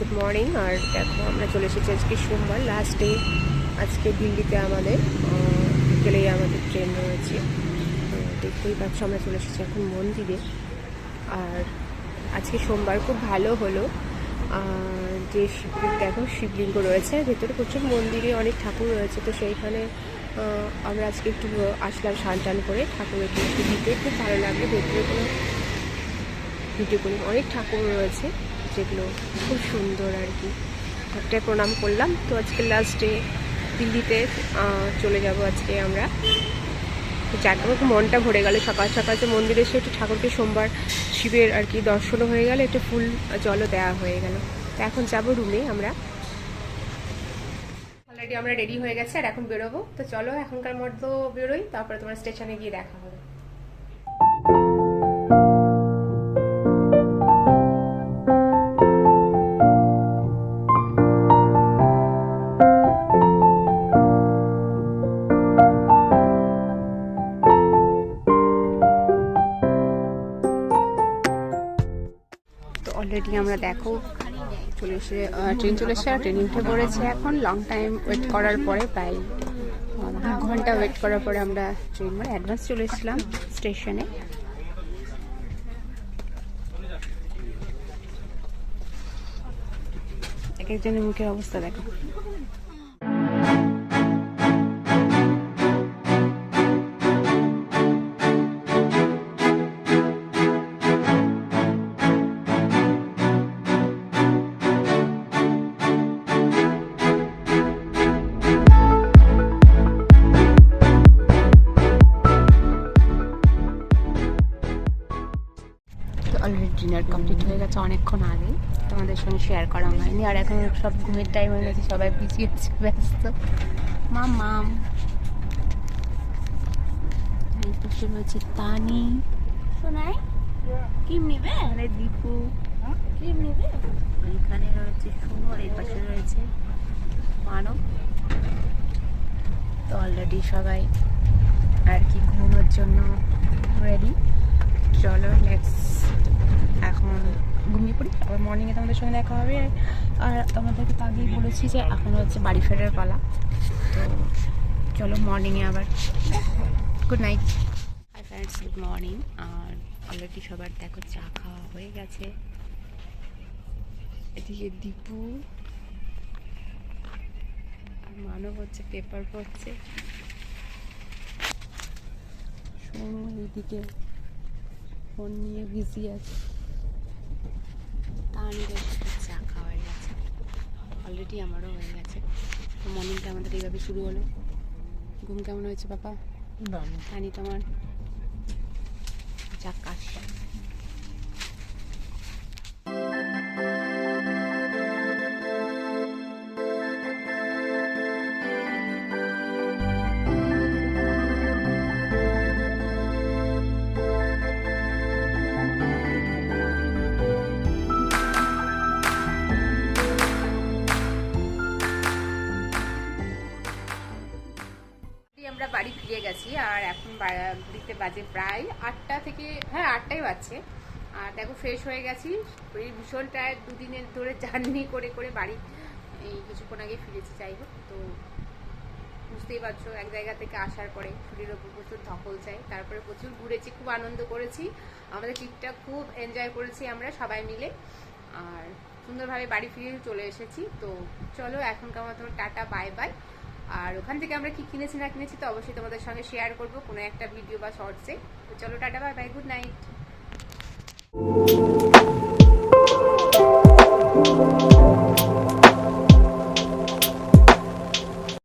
Good morning আর দেখো, আমরা চলে এসেছি আজকে সোমবার লাস্ট ডে আজকে দিল্লিতে আমাদের বিকেলেই আমাদের ট্রেন রয়েছে। দেখতেই পাচ্ছ, আমরা চলে এসেছি এখন মন্দিরে। আর আজকে সোমবার খুব ভালো হলো। যে শিবলিঙ্গ দেখো, শিবলিঙ্গ রয়েছে, ভেতরে প্রচুর মন্দিরে অনেক ঠাকুর রয়েছে, তো সেইখানে আমরা আজকে একটু আসলাম স্নান টান করে ঠাকুরের একটু দিতে। খুব ভালো লাগল, ভেতরে কোনো ভিডিও করি অনেক ঠাকুর রয়েছে, যেগুলো খুব সুন্দর আর কি। ঠাকুরটায় প্রণাম করলাম। তো আজকে লাস্ট ডে দিল্লিতে চলে যাব আজকে আমরা। যাকে মনটা ভরে গেল। সকাল সকাল যে মন্দিরে এসে একটু ঠাকুরকে সোমবার শিবের আর কি দর্শনও হয়ে গেল, একটু ফুল জলও দেওয়া হয়ে গেল। তো এখন যাব রুমে আমরা। অলরেডি আমরা রেডি হয়ে গেছে আর এখন বেরোবো। তো চলো, এখনকার মধ্যে বেরোই, তারপরে তোমার স্টেশনে গিয়ে দেখা হবে। অলরেডি আমরা দেখো। চলে এসে ট্রেন চলে এসে ট্রেন উঠে পড়েছে এখন। লং টাইম ওয়েট করার পরে, প্রায় দু ঘণ্টা ওয়েট করার পরে আমরা ট্রেন মানে অ্যাডভান্স চলে এসেছিলাম স্টেশনে এক একজনের মুখের অবস্থা দেখো। ডিনার কমপ্লিট হয়ে গেছে অনেকক্ষণ আগে। তোমাদের সঙ্গে শেয়ার করা হয়নি। আর এখন সব ঘুমের টাইম হয়ে গেছে সবাই বিজি আছে ব্যস্ত। মাম মাম। পাশে রয়েছে তানি। শোনাই ক্রিম নিবে? এখানে দীপু। ক্রিম নিবে? এখানে রয়েছে সুনো আর এই পাশে রয়েছে মানব। তো অলরেডি সবাই আর কি ঘুমানোর জন্য রেডি চলো নেক্সট এখন ঘুমিয়ে পড়ি, আবার মর্নিংয়ে তোমাদের সঙ্গে দেখা হবে। আর তোমাদেরকে তো আগেই বলেছি যে এখন হচ্ছে বাড়ি ফেরার পালা। তো চলো মর্নিংয়ে আবার good night hi friends good morning আর অলরেডি সবার দেখো চা খাওয়া হয়ে গেছে। এদিকে দীপু আর মানব হচ্ছে পেপার পড়ছে। সোনু এইদিকে ফোন নিয়ে বিজি আছে। সাথে চা খাওয়া হয়ে গেছে অলরেডি আমারও হয়ে গেছে। তো মর্নিংটা আমাদের এইভাবে শুরু হলো। ঘুম কেমন হয়েছে বাবা জানি তোমার? যা কাজ। গেছি আর এখন ঘড়িতে বাজে প্রায় আটটা থেকে হ্যাঁ আটটাই বাজছে। আর দেখো ফ্রেশ হয়ে গেছি। শরীর ভীষণ টায়ার দুদিনের ধরে জার্নি করে করে বাড়ি, এই কিছুক্ষণ আগে ফিরেছি, যাই হোক। তো বুঝতেই পারছ, এক জায়গা থেকে আসার পরে শরীরের ওপর প্রচুর ধকল চাই। তারপরে প্রচুর ঘুরেছি, খুব আনন্দ করেছি। আমাদের ট্রিপটা খুব এনজয় করেছি আমরা সবাই মিলে। আর সুন্দরভাবে বাড়ি ফিরে চলে এসেছি। তো চলো, এখনকার মতো টাটা বাই বাই আর ওখান থেকে আমরা কি কিনেছি না কিনেছি তো অবশ্যই তোমাদের সঙ্গে শেয়ার করব কোনো একটা ভিডিও বা শর্টসে তো চলো, tata bye bye good night